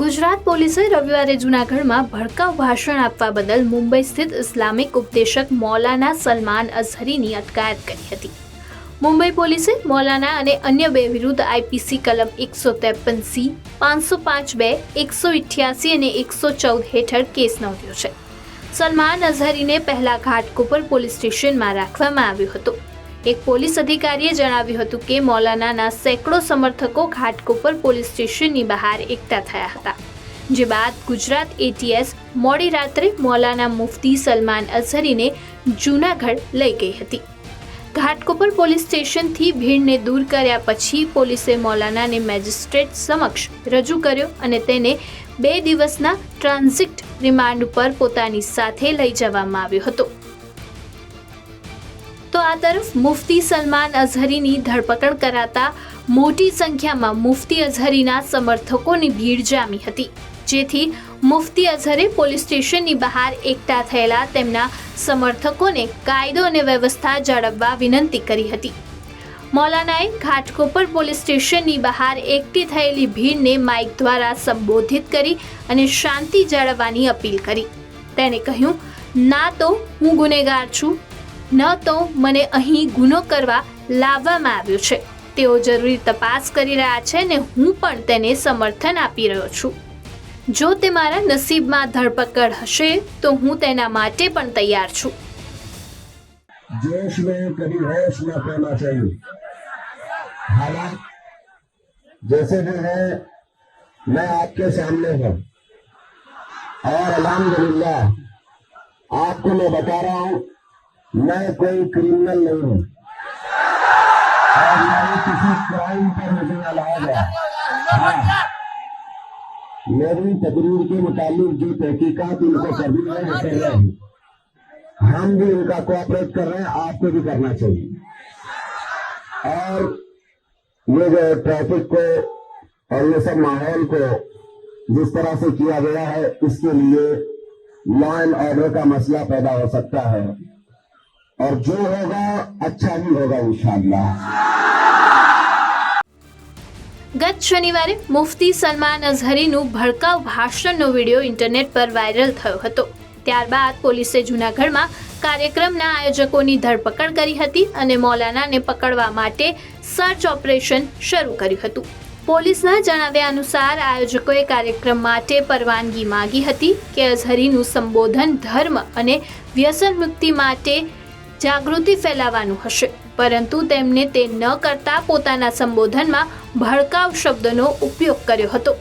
ગુજરાત પોલીસે રવિવારે જૂનાગઢમાં ભડકાઉ ભાષણ આપવા બદલ મુંબઈ સ્થિત ઇસ્લામિક ઉપદેશક મૌલાના સલમાન અઝહરીની અટકાયત કરી હતી. મુંબઈ પોલીસે મૌલાના અને અન્ય બે વિરુદ્ધ આઈપીસી કલમ એકસો ત્રેપન સી, પાંચસો પાંચ બે, એકસો ઇઠ્યાસી અને એકસો ચૌદ હેઠળ કેસ નોંધ્યો છે. સલમાન અઝહરીને પહેલા ઘાટકોપર પોલીસ સ્ટેશનમાં રાખવામાં આવ્યો હતો. એક પોલીસ અધિકારીએ જણાવ્યું હતું કે મૌલાનાના સેંકડો સમર્થકો ઘાટકોપર પોલીસ સ્ટેશનની બહાર એકઠા થયા હતા. જે બાદ ગુજરાત એટીએસ મોડી રાત્રે મૌલાના મુફતી સલમાન અઝહરીને જૂનાગઢ લઈ ગઈ હતી. ઘાટકોપર પોલીસ સ્ટેશનથી ભીડને દૂર કર્યા પછી પોલીસે મૌલાનાને મેજિસ્ટ્રેટ સમક્ષ રજૂ કર્યો અને તેને બે દિવસના ટ્રાન્ઝિટ રિમાન્ડ પર પોતાની સાથે લઈ જવામાં આવ્યો હતો. આ તરફ મુફતી સલમાન અઝહરીની ધરપકડ કરાતા મોટી સંખ્યામાં મુફતી અઝહરીના સમર્થકોની ભીડ જામી હતી. જેથી મુફતી અઝહરે પોલીસ સ્ટેશનની બહાર એકઠા થયેલા તેમના સમર્થકોને કાયદો અને વ્યવસ્થા જાળવવા વિનંતી કરી હતી. મૌલાનાએ ઘાટકોપર પોલીસ સ્ટેશનની બહાર એકઠી થયેલી ભીડને માઇક દ્વારા સંબોધિત કરી અને શાંતિ જાળવવાની અપીલ કરી. તેણે કહ્યું, ના તો હું ગુનેગાર છું ન તો મને અહીં ગુનો કરવા લાવવામાં આવ્યો છે તેઓ જરૂરી તપાસ કરી રહ્યા છે ને હું પણ તેને સમર્થન આપી રહ્યો છું જો તે મારા નસીબમાં ધરપકડ હશે તો હું તેના માટે પણ તૈયાર છું जोश में कभी होश न खोना चाहिए हालात जैसे भी है मैं आपके सामने हूं और अल्हम्दुलिल्लाह आपको मैं बता रहा हूं मैं कोई क्रिमिनल नहीं हूँ। और किसी क्राइम पर मुझे लाया गया हाँ, मेरी तकरीर के मुताबिक जो तहकीकत है वो कर रहे हैं। हम भी उनका कोऑपरेट कर रहे हैं आपको भी करना चाहिए। और ये जो ट्रैफ़िक को और ये सब माहौल को जिस तरह से किया गया है इसके लिए लॉ एंड ऑर्डर का मसला पैदा हो सकता है। और जो होगा अच्छा ही होगा इंशाल्लाह ગત શનિવારે મુફતી સલમાન અઝહરીનું ભડકાઉ ભાષણનો વિડીયો ઇન્ટરનેટ પર વાયરલ થયો હતો ત્યારબાદ પોલીસે જૂનાગઢમાં કાર્યક્રમના આયોજકોની ધરપકડ કરી હતી અને મૌલાનાને પકડવા માટે સર્ચ ઓપરેશન શરૂ કર્યું હતું પોલીસના જણાવ્યા અનુસાર આયોજકોએ કાર્યક્રમ માટે પરવાનગી માંગી હતી કે અઝહરીનું સંબોધન ધર્મ અને વ્યસન મુક્તિ માટે જાગૃતિ ફેલાવવાનું હશે. પરંતુ તેમને તે ન કરતા પોતાના સંબોધનમાં ભડકાવ શબ્દનો ઉપયોગ કર્યો હતો.